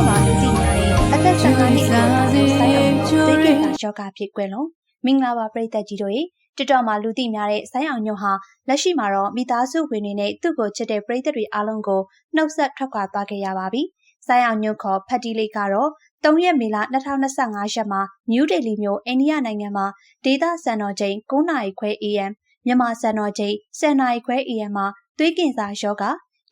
တော့မှာလူသိများတဲ့အသက်15နှစ်အရွယ်ဆိုင်အောင်မျိုးသိကိတာယောဂဖြစ်ကွယ်လုံးမင်္ဂလာပါပရိသတ်ကြီးတို့ရေတစ်တော်မှာလူသိများတဲ့ဆိုင်းအောင်ညွန့်ဟာလက်ရှိမှာတော့မိသားစုဝင်တွေနဲ့သူ့ကိုချစ်တဲ့ပရိသတ်တွေအားလုံးကိုနှုတ်ဆက်ထွက်ခွာသွားခဲ့ရပါပြီ။ဆိုင်းအောင်ညွန့်ခေါ်ဖတ်တီလေးကတော့3ရက်မေလ2025ရက်မှာနယူးဒေလီမြို့အိန္ဒိယနိုင်ငံမှာဒေသစံတော်ချိန်9နာရီခွဲ AM မြန်မာစံတော်ချိန်10နာရီခွဲ AM မှာသွေးကင်စာယောဂ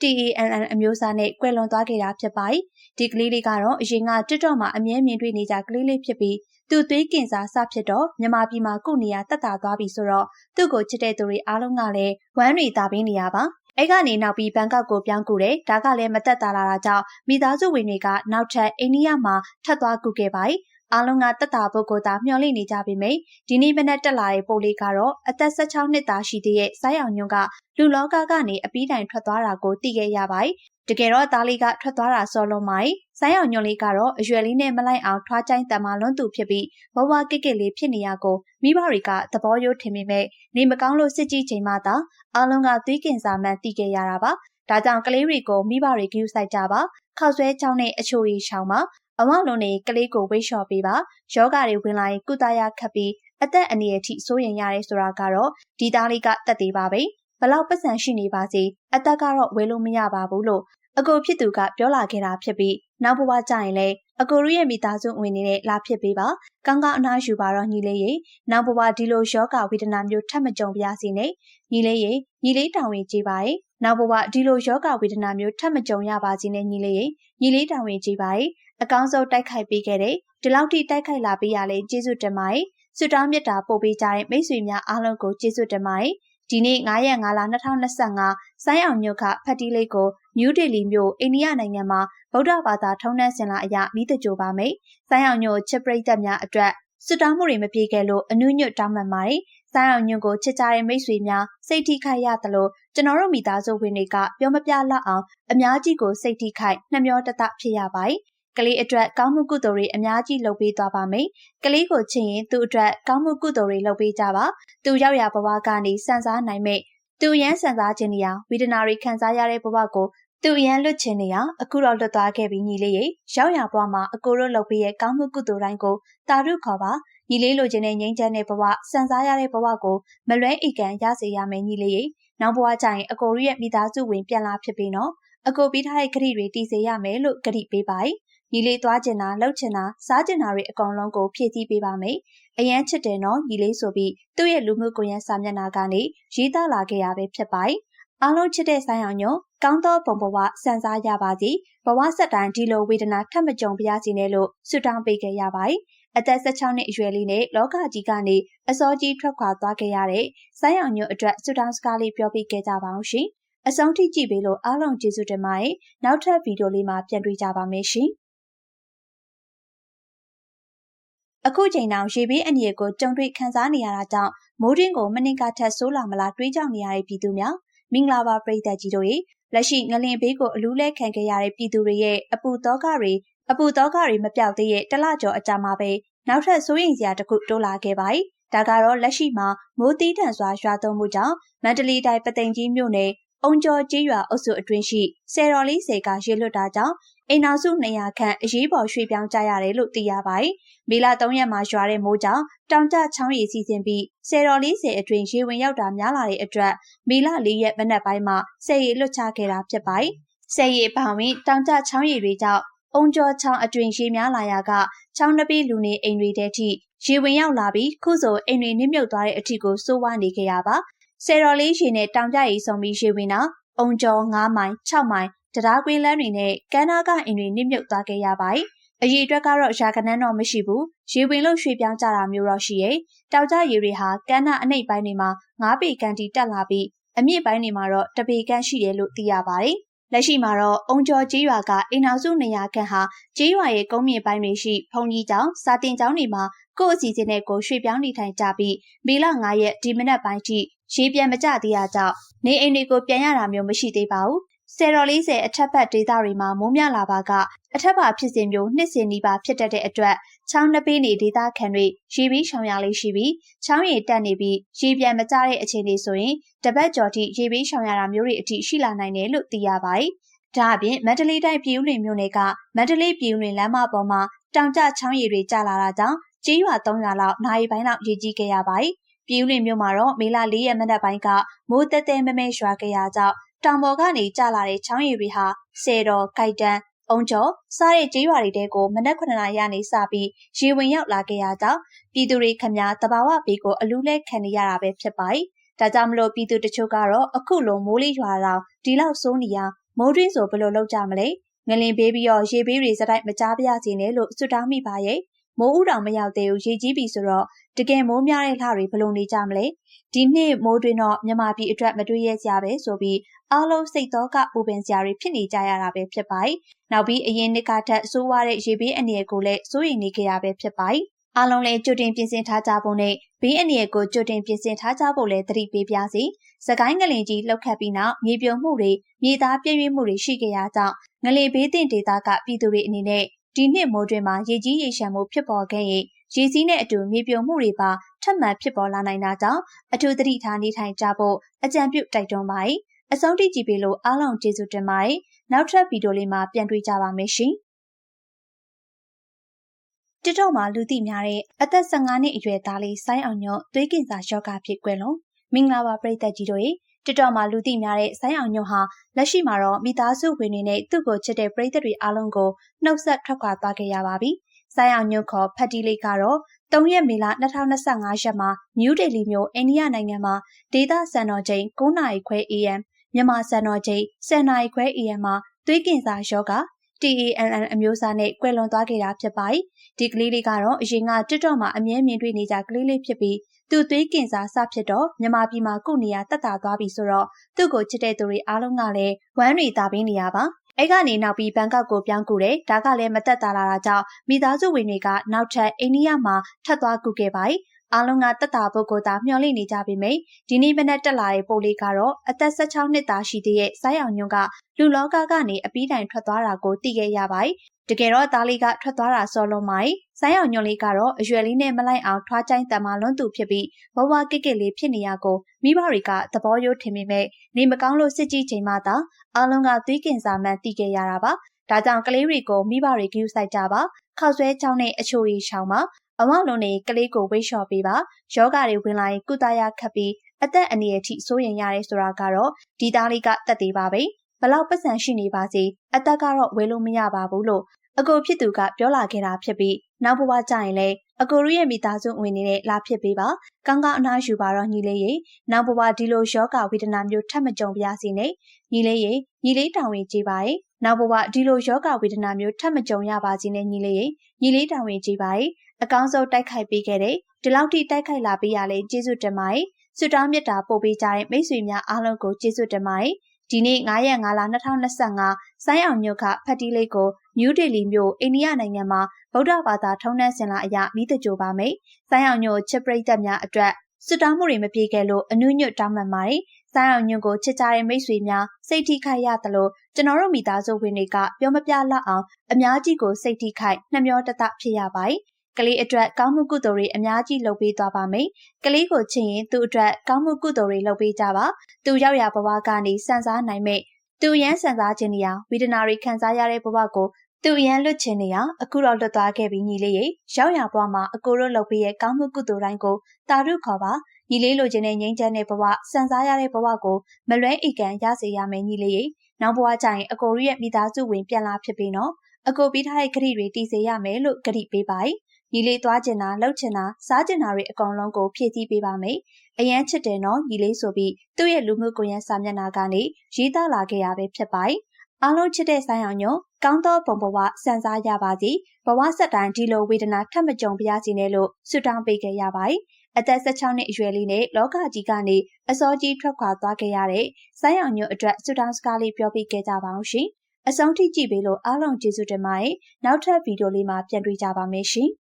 TANN အမျိုးအစားနဲ့ကွယ်လွန်သွားခဲ့တာဖြစ်ပါတယ်။ဒီကလေးလေးကတော့အရင်က TikTok မှာအမြဲမြင်တွေ့နေကြကလေးလေးဖြစ်ပြီးသူသွေးကင်စာစဖြစ်တော့မြန်မာပြည်မှာကုနေရတက်တာသွားပြီဆိုတော့သူ့ကိုချစ်တဲ့သူတွေအားလုံးကလည်းဝမ်းတွေတာပေးနေရပါ။အဲ့ကနေနောက်ပြီးဘန်ကောက်ကိုပြောင်းကူတယ်ဒါကလည်းမတက်တာလာတာကြောင့်မိသားစုဝင်တွေကနောက်ထပ်အိန္ဒိယမှာထပ်သွားကူခဲ့ပါတယ် အားလုံးကတက်တာပုဂ္ဂိုလ်သားမျှော်လင့်နေကြပေမယ့်ဒီနေ့မနက်တက်လာတဲ့ပို့လေးကတော့အသက်16နှစ်သားရှိသေးတဲ့ဆိုင်းအောင်ညွန့်ကလူလောကကနေအပီးတိုင်ထွက်သွားတာကိုသိခဲ့ရပါတယ်။တကယ်တော့သားလေးကထွက်သွားတာစောလုံးမိုင်းဆိုင်းအောင်ညွန့်လေးကတော့အရွယ်လေးနဲ့မလိုက်အောင်ထွားချိုင်းတန်မာလွန်းသူဖြစ်ပြီးဘဝကိကိလေးဖြစ်နေရကိုမိဘတွေကသဘောရိုးထင်ပေမဲ့နေမကောင်းလို့စစ်ကြည့်ချိန်မှသာအားလုံးကသွေးကင်စာမှန်သိခဲ့ရတာပါ။ဒါကြောင့်ကလေးတွေကိုမိဘတွေဂရုစိုက်ကြပါခောက်ဆွဲချောင်းနဲ့အချိုရီရှောင်းပါ အမလုံးနေကလေးကိုဝိတ်လျှော်ပေးပါယောဂတွေဝင်လာရင်ကုသရခတ်ပြီးအသက်အန္တရာယ်ထိစိုးရင်ရတယ်ဆိုတာကတော့ဒီသားလေးကတက်သေးပါပဲဘလောက်ပတ်စံရှိနေပါစေအသက်ကတော့ဝေလို့မရပါဘူးလို့အကိုဖြစ်သူကပြောလာခဲ့တာဖြစ်ပြီးနောက်ဘဝကျရင်လည်းအကိုရရဲ့မိသားစုဝင်နေတဲ့လာဖြစ်ပေးပါကောင်းကောင်းအနားယူပါတော့ညီလေးရေနောက်ဘဝဒီလိုယောဂဝေဒနာမျိုးထပ်မကြုံပါစေနဲ့ညီလေးရေညီလေးတောင်းဝင်ကြည့်ပါရဲ့နောက်ဘဝဒီလိုယောဂဝေဒနာမျိုးထပ်မကြုံရပါစေနဲ့ညီလေးရေညီလေးတောင်းဝင်ကြည့်ပါရဲ့ အကောင်းဆုံးတိုက်ခိုက်ပေးခဲ့တဲ့ဒီလောက်ထိတိုက်ခိုက်လာပေးရလဲကျေးဇူးတင်ပါတယ်။ဆုတောင်းမြတ်တာပို့ပေးကြတဲ့မိတ်ဆွေများအားလုံးကိုကျေးဇူးတင်ပါတယ်။ဒီနေ့9ရက်5လ2025ဆိုင်းအောင်မြို့ကဖတ်တီးလေးကိုနယူးဒေလီမြို့အိန္ဒိယနိုင်ငံမှာဗုဒ္ဓဘာသာထုံးတမ်းစင်လာအရမိတကြိုပါမယ်။ဆိုင်းအောင်မြို့ချစ်ပရိသတ်များအတွက်စွတောင်းမှုတွေမပြေခဲ့လို့အနုညွတ်တောင်းပန်ပါတယ်။ဆိုင်းအောင်ညွန့်ကိုချစ်ကြတဲ့မိတ်ဆွေများစိတ်ထိခိုက်ရသလိုကျွန်တော်တို့မိသားစုဝင်တွေကပြောမပြလောက်အောင်အများကြီးကိုစိတ်ထိခိုက်နှမျောတတဖြစ်ရပါတယ်။ ကလေးအတွက်ကောင်းမှုကုသိုလ်တွေအများကြီးလုပ်ပေးသွားပါမယ်။ကလေးကိုချစ်ရင်သူ့အတွက်ကောင်းမှုကုသိုလ်တွေလုပ်ပေးကြပါ။သူရောက်ရဘဝကနေစံစားနိုင်မဲ့သူရန်စံစားခြင်းနေရဝေဒနာတွေခံစားရတဲ့ဘဝကိုသူရန်လွတ်ခြင်းနေရအခုတော့လွတ်သွားခဲ့ပြီညီလေးရေရောက်ရဘဝမှာအကိုတို့လုပ်ပေးရဲ့ကောင်းမှုကုသိုလ်တိုင်းကိုတာရုခေါ်ပါညီလေးလိုချင်တဲ့ငြိမ်းချမ်းတဲ့ဘဝစံစားရတဲ့ဘဝကိုမလွဲအိကန်ရစေရမယ်ညီလေးရေနောက်ဘဝကျရင်အကိုရဲ့မိသားစုဝင်ပြန်လာဖြစ်ပြီးနော်အကိုပြီးထားတဲ့ခရီးတွေတည်စေရမယ်လို့ကတိပေးပါ ညီလေးသွားကျင်တာလှုပ်ချင်တာစားကျင်တာတွေအကုန်လုံးကိုဖြည့်ဆည်းပေးပါမယ်။အရန်ချစ်တယ်နော်ညီလေးဆိုပြီးသူ့ရဲ့လူမှုကွန်ရက်စာမျက်နှာကနေရေးသားလာခဲ့ရပဲဖြစ်ပါတယ်။အားလုံးချစ်တဲ့ဆိုင်အောင်ညွန်ကောင်းသောပုံဘဝစံစားရပါစီဘဝဆက်တိုင်းဒီလိုဝေဒနာထပ်မကြုံပါရစေနဲ့လို့ဆုတောင်းပေးခဲ့ရပါတယ်။အသက်16နှစ်အရွယ်လေးနဲ့လောကကြီးကနေအစောကြီးထွက်ခွာသွားခဲ့ရတဲ့ဆိုင်းအောင်ညွတ်အတွက်ဆုတောင်းစကားလေးပြောပြခဲ့ကြပါအောင်ရှင်။အဆုံးထိကြည့်ပေးလို့အားလုံးကျေးဇူးတင်ပါတယ်။နောက်ထပ်ဗီဒီယိုလေးမှာပြန်တွေ့ကြပါမယ်ရှင်။ အခုချိန်တောင်ရေဘေးအန္တရာယ်ကိုကြုံတွေ့ခံစားနေရတာကြောင့်မိုးတွင်းကိုမနစ်ကထက်ဆိုးလာမလားတွေးကြောက်နေရတဲ့ပြည်သူများမင်္ဂလာပါပရိသတ်ကြီးတို့ရေလက်ရှိငလင်ဘေးကိုအလူးလဲခံခဲ့ရတဲ့ပြည်သူတွေရဲ့အပူတောကတွေအပူတောကတွေမပြောက်သေးရဲ့တလကျော်အကြာမှာပဲနောက်ထပ်စိုးရိမ်စရာတစ်ခုတိုးလာခဲ့ပါတယ်ဒါကတော့လက်ရှိမှာမိုးတီးထန်စွာရွာသွန်းမှုကြောင့်မန္တလေးတိုင်းပသိမ်ကြီးမြို့နယ်အုံကျော်ကျေးရွာအုပ်စုအတွင်းရှိဆယ်တော်လေးဆယ်ကရေလွတ်တာကြောင့် အိမ်နောက်စု200ခန့်အရေးပေါ်ရွှေ့ပြောင်းကြရတယ်လို့သိရပါတယ်။မေလ3ရက်မှာရွာတဲ့မိုးကြောင့်တောင်ကျချောင်းရည်စီစဉ်ပြီးဆယ်တော်လေးဆယ်အတွင်းရေဝင်ရောက်တာများလာတဲ့အတွက်မေလ4ရက်မနက်ပိုင်းမှာဆယ်ရည်လွတ်ချခဲ့တာဖြစ်ပါတယ်။ဆယ်ရည်ပေါင်ဝင်တောင်ကျချောင်းရည်တွေကြောင့်အုံကျော်ချောင်းအတွင်ရေများလာရာကချောင်းနှပီးလူနေအိမ်တွေတဲထိရေဝင်ရောက်လာပြီးခုဆိုအိမ်တွေနစ်မြုပ်သွားတဲ့အထိကိုစိုးဝါနေခဲ့ရပါဆယ်တော်လေးရေနဲ့တောင်ကြရီဆုံပြီးရေဝင်တာအုံကျော်9မိုင်6မိုင် တရားကွင်းလမ်းတွေနဲ့ကမ်းနားကအိမ်တွေနစ်မြုပ်သွားခဲ့ရပါတယ်။အရေးအတွက်ကတော့ရာကနန်းတော့မရှိဘူး။ရေဝင်လို့ရွှေ့ပြောင်းကြတာမျိုးတော့ရှိရဲ့။တောက်ကြရေတွေဟာကမ်းနားအနှိပ်ပိုင်းတွေမှာ9ပေကန်တီတက်လာပြီးအမြင့်ပိုင်းတွေမှာတော့တပေကန်ရှိတယ်လို့သိရပါတယ်။လက်ရှိမှာတော့အုံကျော်ကျေးရွာကအိမ်နောက်စုနေရာခန့်ဟာကျေးရွာရဲ့ကုန်းမြင့်ပိုင်းတွေရှိဖုန်ကြီးကျောင်းစာတင်ကျောင်းတွေမှာကိုယ့်အစီအစဉ်နဲ့ကိုရွှေ့ပြောင်းနေထိုင်ကြပြီးမေလ9ရက်ဒီမနက်ပိုင်းထိရေပြန်မကျသေးတာကြောင့်နေအိမ်တွေကိုပြန်ရတာမျိုးမရှိသေးပါဘူး ဆယ်တော်40အထက်ဘက်ဒေသတွေမှာမိုးများလာပါကအထက်ပါဖြစ်စဉ်မျိုးနှစ်စဉ်နီးပါးဖြစ်တတ်တဲ့အတွက်ချောင်းနှပေးနေဒေသခံတွေရေပြီးရှောင်ရလေးရှိပြီးချောင်းရည်တက်နေပြီးရေပြန်မကျတဲ့အခြေအနေဆိုရင်တပတ်ကျော်ထိရေပြီးရှောင်ရတာမျိုးတွေအထိရှိလာနိုင်တယ်လို့သိရပါတယ်ဒါအပြင်မန္တလေးတိုင်းပြည်ဦးလွင်မြို့နယ်ကမန္တလေးပြည်ဦးလွင်လမ်းမပေါ်မှာတောင်ကျချောင်းရည်တွေကျလာတာကြောင့်ကြေးရွာ300လောက်နိုင်ပိုင်းလောက်ရေကြီးခဲ့ရပါတယ်။ပြည်ဦးလွင်မြို့မှာတော့မေလ4ရက်မနက်ပိုင်းကမိုးတဲတဲမဲမဲရွာခဲ့ရကြောင်း တောင်ပေါ်ကနေကျလာတဲ့ချောင်းရည်တွေဟာဆယ်တော်၊ကြိုက်တန်းအုံကျော်စားတဲ့ကြေးရွာတွေတဲကိုမနက်9နာရီကနေစပြီးရေဝင်ရောက်လာခဲ့ရကြောင်းပြည်သူတွေခမများတဘာဝဘေးကိုအလူးလဲခံနေရတာပဲဖြစ်ပါတယ်။ဒါကြောင့်မလို့ပြည်သူတချို့ကတော့အခုလိုမိုးလေးရွာတော့ဒီလောက်စိုးနေရမိုးတွင်းဆိုဘယ်လိုလုပ်ကြမလဲငလင်ပေးပြီးတော့ရေပေးတွေစတိုက်မကြားပြစေနဲ့လို့စွတောင်းမိပါရဲ့ မိုးဥတော်မရောက်သေးဘူးရေကြီးပြီဆိုတော့တကယ်မိုးများတဲ့လှတွေဘလို့နေကြမလဲဒီနှစ်မိုးတွင်တော့မြန်မာပြည်အတွက်မတွေ့ရစရာပဲဆိုပြီးအားလုံးစိတ်တော့ကပူပင်စရာတွေဖြစ်နေကြရတာပဲဖြစ်ပါတယ်နောက်ပြီးအရင်နှစ်ကထက်ဆိုးဝါးတဲ့ရေပေးအနေအကိုလည်းစိုးရိမ်နေကြရပဲဖြစ်ပါတယ်အားလုံးလည်းကြိုတင်ပြင်ဆင်ထားကြဖို့နဲ့ဘေးအန္တရာယ်ကိုကြိုတင်ပြင်ဆင်ထားကြဖို့လည်းသတိပေးပြစီ။စကိုင်းငလင်ကြီးလှုပ်ခတ်ပြီးနောက်မြေပြိုမှုတွေမြေသားပြည့်ရွေ့မှုတွေရှိခဲ့ရကြောင်းငလင်ဘေးတင်ဒေသကပြည်သူတွေအနေနဲ့ ဒီနှစ်မိုးတွင်မှာရေကြီးရေရှမ်းမှုဖြစ်ပေါ်ခဲ့ရင်ရေစီးနဲ့အတူမြေပြိုမှုတွေပါထပ်မံဖြစ်ပေါ်လာနိုင်တာကြောင့်အထူးသတိထားနေထိုင်ကြဖို့အကြံပြုတိုက်တွန်းပါတယ်။အဆုံးထိကြည့်ပေးလို့အားလုံးကျေးဇူးတင်ပါတယ်။နောက်ထပ်ဗီဒီယိုလေးမှာပြန်တွေ့ကြပါမယ်ရှင်။ TikTok မှာလူသိများတဲ့အသက်15နှစ်အရွယ်သားလေးဆိုင်းအောင်ညွန့်သွေးကင်ဆာရောဂါဖြစ်ကွယ်လွန်မင်္ဂလာပါပရိသတ်ကြီးတို့ရေ TikTok မှာလူသိများတဲ့ဆိုင်းအောင်ညွန့်ဟာလက်ရှိမှာတော့မိသားစုဝင်တွေနဲ့သူ့ကိုချစ်တဲ့ပရိသတ်တွေအားလုံးကိုနှုတ်ဆက်ထွက်ခွာသွားခဲ့ရပါပြီ။ဆိုင်းအောင်ညွန့်ခေါ်ဖတ်တီလေးကတော့3ရက်မေလ2025ရက်မှာနယူးဒေလီမြို့အိန္ဒိယနိုင်ငံမှာဒေသစံတော်ချိန်9နာရီခွဲ AM မြန်မာစံတော်ချိန်10နာရီခွဲ AM မှာသွေးကင်ဆာရောဂါ TANN အမျိုးအစားနဲ့ကွယ်လွန်သွားခဲ့တာဖြစ်ပါတယ်။ဒီကလေးလေးကတော့အရင်က TikTok မှာအမြဲမြင်တွေ့နေကြကလေးလေးဖြစ်ပြီး သူသွေးကင်ဆာစဖြစ်တော့မြန်မာပြည်မှာကုနေရတက်တာသွားပြီဆိုတော့သူ့ကိုချစ်တဲ့သူတွေအားလုံးကလည်းဝမ်းတွေတာပေးနေရပါ။အဲ့ကနေနောက်ပြီးဘန်ကောက်ကိုပြောင်းကူတယ်။ဒါကလည်းမတက်တာလာတာကြောင့်မိသားစုဝင်တွေကနောက်ထပ်အိန္ဒိယမှာထပ်သွားကူခဲ့ပါတယ်။ အားလုံးကတက်တာဖို့ကိုသာမျှော်လင့်နေကြပေမယ့်ဒီနေ့မနက်တက်လာတဲ့ပို့လေးကတော့အသက်16နှစ်သားရှိသေးတဲ့ဆိုင်းအောင်ညွန့်ကလူလောကကနေအပီးတိုင်ထွက်သွားတာကိုသိခဲ့ရပါတယ်။တကယ်တော့သားလေးကထွက်သွားတာစောလုံးမိုင်းဆိုင်းအောင်ညွန့်လေးကတော့အရွယ်လေးနဲ့မလိုက်အောင်ထွားချိုင်းတံမာလွန်းသူဖြစ်ပြီးဘဝကိကိလေးဖြစ်နေရကိုမိဘတွေကသဘောရိုးထင်မိမဲ့နေမကောင်းလို့စစ်ကြည့်ချိန်မှသာအားလုံးကသွေးကင်စာမှန်သိခဲ့ရတာပါ။ဒါကြောင့်ကလေးတွေကိုမိဘတွေကြည့်ဆိုင်ကြပါခောက်ဆွဲချောင်းနဲ့အချိုရည်ရှောင်းပါ အမလုံးနေကလေးကိုဝိတ်လျှော်ပေးပါယောဂတွေဝင်လာရင်ကုသရခတ်ပြီးအသက်အန္တရာယ်ထိစိုးရင်ရတယ်ဆိုတာကတော့ဒီသားလေးကတက်သေးပါပဲဘလောက်ပတ်စံရှိနေပါစေအသက်ကတော့ဝေလို့မရပါဘူးလို့အကိုဖြစ်သူကပြောလာခဲ့တာဖြစ်ပြီးနောက်ဘဝကျရင်လည်းအကိုရရဲ့မိသားစုဝင်နေတဲ့လာဖြစ်ပေးပါကောင်းကောင်းအနားယူပါတော့ညီလေးရေနောက်ဘဝဒီလိုယောဂဝေဒနာမျိုးထပ်မကြုံပါစေနဲ့ညီလေးရေညီလေးတောင်းဝင်ကြည့်ပါရဲ့နောက်ဘဝဒီလိုယောဂဝေဒနာမျိုးထပ်မကြုံရပါစေနဲ့ညီလေးရေညီလေးတောင်းဝင်ကြည့်ပါရဲ့ အကောင်းဆုံးတိုက်ခိုက်ပေးခဲ့တဲ့ဒီလောက်ထိတိုက်ခိုက်လာပေးရလဲကျေးဇူးတင်ပါတယ်ဆုတောင်းမြတ်တာပို့ပေးကြတဲ့မိတ်ဆွေများအားလုံးကိုကျေးဇူးတင်ပါတယ်ဒီနေ့9ရက်5လ2025ဆိုင်းအောင်မြို့ကဖတ်တီးလေးကိုနယူးဒေလီမြို့အိန္ဒိယနိုင်ငံမှာဗုဒ္ဓဘာသာထုံးနှံစင်လာအရာမိတကြိုပါမယ်။ဆိုင်းအောင်မြို့ချစ်ပရိသတ်များအတွက်စွတောင်းမှုတွေမပြေခဲ့လို့အနုညွတ်တောင်းပန်ပါတယ်။ဆိုင်းအောင်ညွန့်ကိုချစ်ကြတဲ့မိတ်ဆွေများစိတ်ထိခိုက်ရသလိုကျွန်တော်တို့မိသားစုဝင်တွေကပြောမပြလောက်အောင်အများကြီးကိုစိတ်ထိခိုက်နှမျောတတဖြစ်ရပါတယ် ကလေးအတွက်ကောင်းမှုကုသိုလ်တွေအများကြီးလုပ်ပေးသွားပါမယ်။ကလေးကိုချစ်ရင်သူ့အတွက်ကောင်းမှုကုသိုလ်တွေလုပ်ပေးကြပါ။သူရောက်ရဘဝကနေစံစားနိုင်မဲ့သူရန်စံစားခြင်းနေရဝေဒနာတွေခံစားရတဲ့ဘဝကိုသူရန်လွတ်ခြင်းနေရအခုတော့လွတ်သွားခဲ့ပြီညီလေးရေရောက်ရဘဝမှာအကိုတို့လုပ်ပေးရဲ့ကောင်းမှုကုသိုလ်တိုင်းကိုတာရုခေါ်ပါညီလေးလိုချင်တဲ့ငြိမ်းချမ်းတဲ့ဘဝစံစားရတဲ့ဘဝကိုမလွဲအိကန်ရစေရမယ်ညီလေးရေနောက်ဘဝကျရင်အကိုရဲ့မိသားစုဝင်ပြန်လာဖြစ်ပြီနော်အကိုပြီးထားတဲ့ဂရိတွေတည်စေရမယ်လို့ဂရိပေးပါ ညီလေးသွားကျင်တာလှုပ်ချင်တာစားကျင်တာတွေအကုန်လုံးကိုဖြည့်ဆည်းပေးပါမယ်။အရန်ချစ်တယ်နော်ညီလေးဆိုပြီးသူ့ရဲ့လူမှုကွန်ရက်စာမျက်နှာကနေရေးသားလာခဲ့ရပဲဖြစ်ပါတယ်။အားလုံးချစ်တဲ့ဆိုင်အောင်ညွန်ကောင်းသောပုံဘဝစံစားရပါစီဘဝဆက်တိုင်းဒီလိုဝေဒနာထပ်မကြုံပါရစေနဲ့လို့ဆုတောင်းပေးခဲ့ရပါတယ်။အသက်16နှစ်အရွယ်လေးနဲ့လောကကြီးကနေအစောကြီးထွက်ခွာသွားခဲ့ရတဲ့ဆိုင်းအောင်ညွန့်အတွက်ဆုတောင်းစကားလေးပြောပြခဲ့ကြပါအောင်ရှင်။အဆုံးထိကြည့်ပေးလို့အားလုံးကျေးဇူးတင်ပါတယ်။နောက်ထပ်ဗီဒီယိုလေးမှာပြန်တွေ့ကြပါမယ်ရှင်။